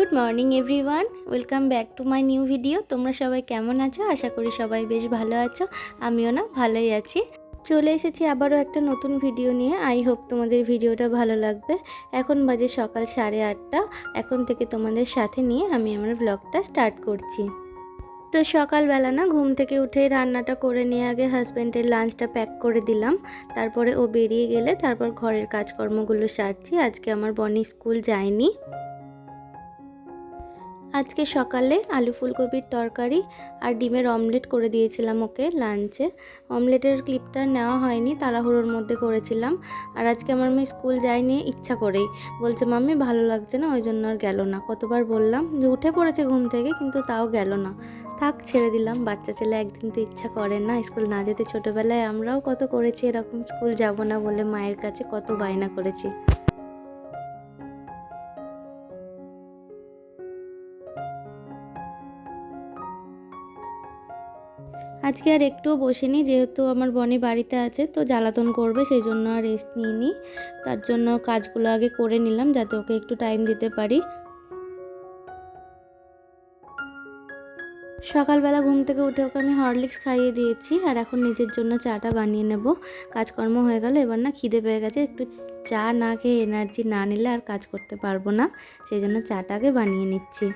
Good morning everyone, welcome back to my new video. তোমরা সবাই কেমন আছো? আশা করি সবাই বেশ ভালো আছো। আমিও না, ভালোই আছি। চলে এসেছি আবারও একটা নতুন ভিডিও নিয়ে। আই হোপ তোমাদের ভিডিওটা ভালো লাগবে। এখন বাজে সকাল সাড়ে আটটা। এখন থেকে তোমাদের সাথে নিয়ে আমি আমার ব্লগটা স্টার্ট করছি। তো সকালবেলা না, ঘুম থেকে উঠে রান্নাটা করে নিয়ে আগে হাজব্যান্ডের লাঞ্চটা প্যাক করে দিলাম। তারপরে ও বেরিয়ে গেলে তারপর ঘরের কাজকর্মগুলো সারছি। আজকে আমার বনি স্কুল যায়নি। আজকে সকালে আলু ফুলকপির তরকারি আর ডিমের অমলেট করে দিয়েছিলাম ওকে লাঞ্চে। অমলেটের ক্লিপটা নেওয়া হয়নি, তাড়াহুড়োর মধ্যে করেছিলাম। আর আজকে আমার মেয়ে স্কুল যায়নি, ইচ্ছা করেই। বলছে, মাম্মি, ভালো লাগছে না, ওই জন্য আর গেল না। কতবার বললাম যে, উঠে পড়েছে ঘুম থেকে, কিন্তু তাও গেল না। থাক, ছেড়ে দিলাম, বাচ্চা ছেলে একদিন তো ইচ্ছা করে না, স্কুল না যেতে। ছোটোবেলায় আমরাও কত করেছি, এরকম স্কুল যাব না বলে মায়ের কাছে কত বায়না করেছি। আজকে আর একটুও বসিনি, যেহেতু আমার বনি বাড়িতে আছে, তো জ্বালাতন করবে সেই জন্য আর রেস্ট নিইনি। তার জন্য কাজগুলো আগে করে নিলাম, যাতে ওকে একটু টাইম দিতে পারি। সকালবেলা ঘুম থেকে উঠে ওকে আমি হরলিক্স খাইয়ে দিয়েছি, আর এখন নিজের জন্য চাটা বানিয়ে নেব। কাজকর্ম হয়ে গেল, এবার না খিদে পেয়ে গেছে, একটু চা না খেয়ে এনার্জি না নিলে আর কাজ করতে পারব না সেই জন্য চাটাকে বানিয়ে নিচ্ছি।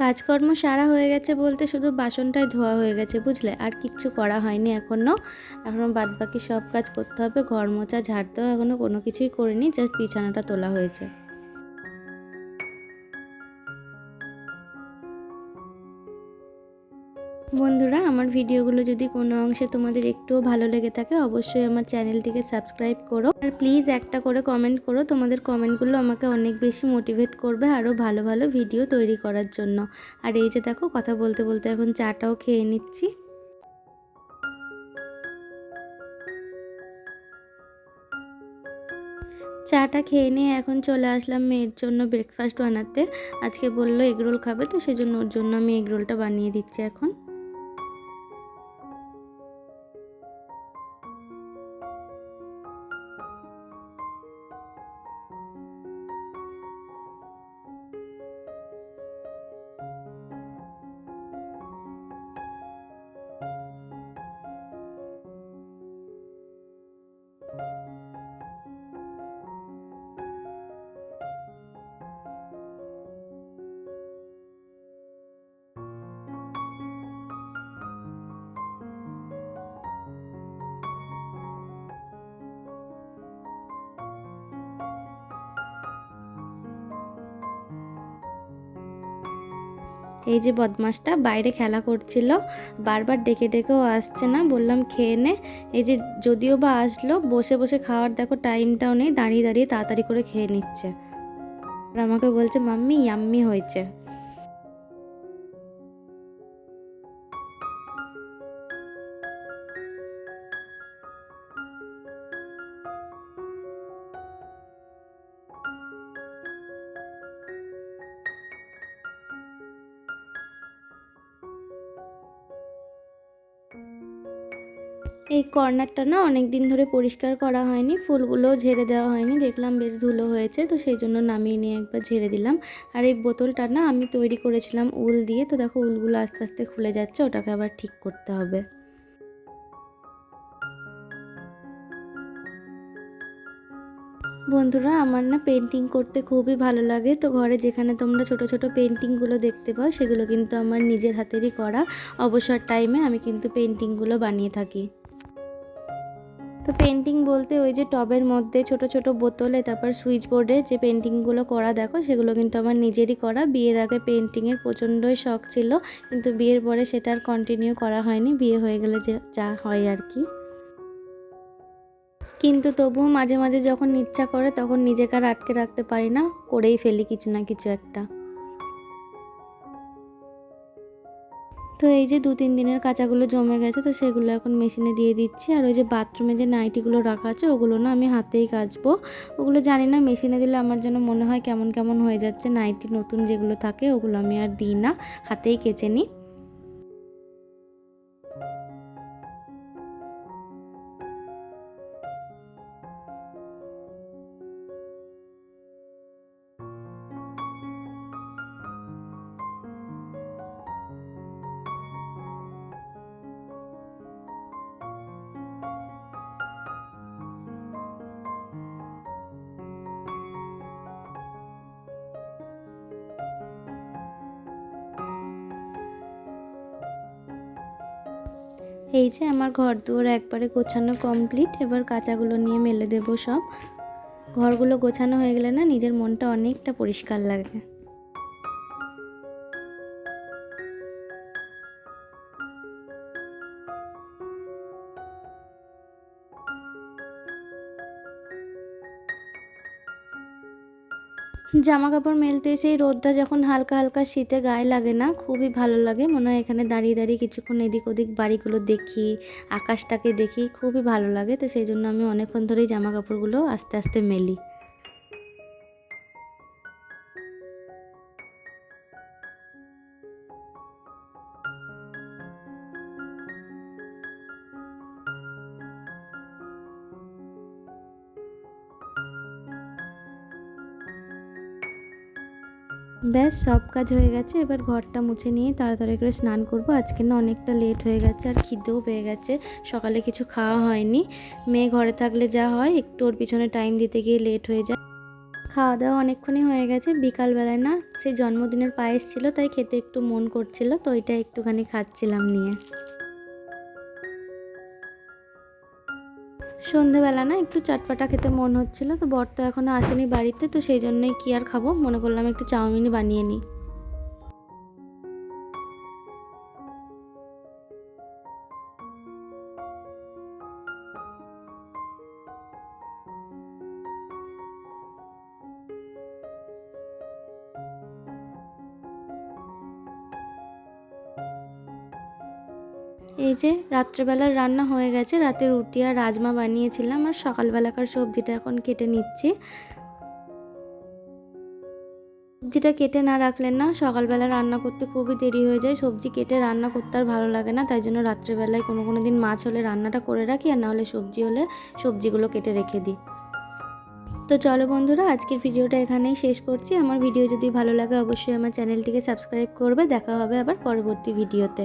কাজকর্ম সারা হয়ে গেছে বলতে শুধু বাসনটাই ধোয়া হয়ে গেছে, বুঝলে? আর কিচ্ছু করা হয়নি এখনও এখনও বাদ বাকি সব কাজ করতে হবে, ঘর মোচা ঝাড়তেও এখনও কোনো কিছুই করিনি জাস্ট বিছানাটা তোলা হয়েছে। বন্ধুরা, আমার ভিডিওগুলো যদি কোনো অংশে তোমাদের একটুও ভালো লেগে থাকে, অবশ্যই আমার চ্যানেলটিকে সাবস্ক্রাইব করো। আর প্লিজ একটা করে কমেন্ট করো, তোমাদের কমেন্টগুলো আমাকে অনেক বেশি মোটিভেট করবে আরও ভালো ভালো ভিডিও তৈরি করার জন্য। আর এই যে দেখো, কথা বলতে বলতে এখন চাটাও খেয়ে নিচ্ছি। চাটা খেয়ে নিয়ে এখন চলে আসলাম মেয়ের জন্য ব্রেকফাস্ট বানাতে। আজকে বলল এগরোল খাবে, তো সেই জন্য ওর জন্য আমি এগরোলটা বানিয়ে দিচ্ছি এখন। এই যে বদমাসটা বাইরে খেলা করছিল, বারবার ডেকে ডেকেও আসছে না, বললাম খেয়ে নে। এই যে যদিও বা আসলো, বসে বসে খাওয়ার দেখো টাইমটাও নেই, দাঁড়িয়ে দাঁড়িয়ে তাড়াতাড়ি করে খেয়ে নিচ্ছে। আর আমাকে বলছে, মাম্মি, ইয়াম্মি হয়েছে। এই কর্নারটা না অনেক দিন ধরে পরিষ্কার করা হয়নি, ফুলগুলোও ঝেড়ে দেওয়া হয়নি, দেখলাম বেশ ধুলো হয়েছে, তো সেই জন্য নামিয়ে নিয়ে একবার ঝেড়ে দিলাম। আর এই বোতলটা না আমি তৈরি করেছিলাম উল দিয়ে, তো দেখো উলগুলো আস্তে আস্তে খুলে যাচ্ছে, ওটাকে আবার ঠিক করতে হবে। বন্ধুরা, আমার না পেন্টিং করতে খুবই ভালো লাগে, তো ঘরে যেখানে তোমরা ছোট ছোট পেন্টিংগুলো দেখতে পাও, সেগুলো কিন্তু আমার নিজের হাতেরই করা। অবসর টাইমে আমি কিন্তু পেন্টিংগুলো বানিয়ে থাকি। তো পেন্টিং বলতে ওই যে টবের মধ্যে ছোট ছোট বোতলে, তারপর সুইচ বোর্ডে যে পেন্টিংগুলো করা দেখো, সেগুলো কিন্তু আমার নিজেরই করা। বিয়ের আগে পেন্টিংয়ের প্রচণ্ডই শখ ছিল, কিন্তু বিয়ের পরে সেটা আর কন্টিনিউ করা হয়নি। বিয়ে হয়ে গেলে যে যা হয় আর কি। কিন্তু তবুও মাঝে মাঝে যখন ইচ্ছা করে, তখন নিজেকে আর আটকে রাখতে পারি না, করেই ফেলি কিছু না কিছু একটা। তো এই যে দু তিন দিনের কাঁচাগুলো জমে গেছে, তো সেগুলো এখন মেশিনে দিয়ে দিচ্ছি। আর ওই যে বাথরুমে যে নাইটিগুলো রাখা আছে, ওগুলো না আমি হাতেই কাচবো। ওগুলো জানি না, মেশিনে দিলে আমার যেন মনে হয় কেমন কেমন হয়ে যাচ্ছে। নাইটি নতুন যেগুলো থাকে, ওগুলো আমি আর দিই না, হাতেই কেচে নিই। এই যে আমার ঘর দুয়ার একবারে গোছানো কমপ্লিট এবার কাঁচাগুলো নিয়ে মেলে দেবো সব। ঘরগুলো গোছানো হয়ে গেলে না নিজের মনটা অনেকটা পরিষ্কার লাগে। জামা কাপড় মেলতে এসে এই রোদটা যখন হালকা হালকা শীতে গায়ে লাগে না, খুবই ভালো লাগে। মনে হয় এখানে দাঁড়িয়ে দাঁড়িয়ে কিছুক্ষণ এদিক ওদিক বাড়িগুলো দেখি, আকাশটাকে দেখি, খুবই ভালো লাগে। তো সেই জন্য আমি অনেকক্ষণ ধরেই জামা কাপড়গুলো আস্তে আস্তে মেলি। ব্যাস, সব কাজ হয়ে গেছে। এবার ঘরটা মুছে নিয়ে তাড়াতাড়ি করে স্নান করব। আজকে না অনেকটা লেট হয়ে গেছে আর খিদেও পেয়ে গেছে। সকালে কিছু খাওয়া হয়নি। মেয়ে ঘরে থাকলে যা হয়, একটু ওর পিছনে টাইম দিতে গিয়ে লেট হয়ে যায়। খাওয়া দাওয়া অনেকক্ষণই হয়ে গেছে। বিকালবেলায় না সেই জন্মদিনের পায়েস ছিল, তাই খেতে একটু মন করছিল, তো ওইটা একটুখানি খাচ্ছিলাম নিয়ে। সন্ধেবেলা না একটু চটপাটা খেতে মন হচ্ছিল, তো বর তো এখনও আসেনি বাড়িতে, তো সেই জন্যই কি আর খাব? মনে করলাম একটু চাউমিনই বানিয়ে নিই। এই যে রাত্রেবেলার রান্না হয়ে গেছে রাতে রুটি আর রাজমা বানিয়েছিলাম আর সকালবেলাকার সবজিটা এখন কেটে নিচ্ছি। সবজিটা কেটে না রাখলে না সকালবেলা রান্না করতে খুবই দেরি হয়ে যায়। সবজি কেটে রান্না করতে আর ভালো লাগে না, তাই জন্য রাত্রেবেলায় কোনো কোনো দিন মাছ হলে রান্নাটা করে রাখি আর না হলে সবজি হলে সবজিগুলো কেটে রেখে দিই। তো চলো বন্ধুরা, আজকের ভিডিওটা এখানেই শেষ করছি। আমার ভিডিও যদি ভালো লাগে অবশ্যই আমার চ্যানেলটিকে সাবস্ক্রাইব করবে। দেখা হবে আবার পরবর্তী ভিডিওতে।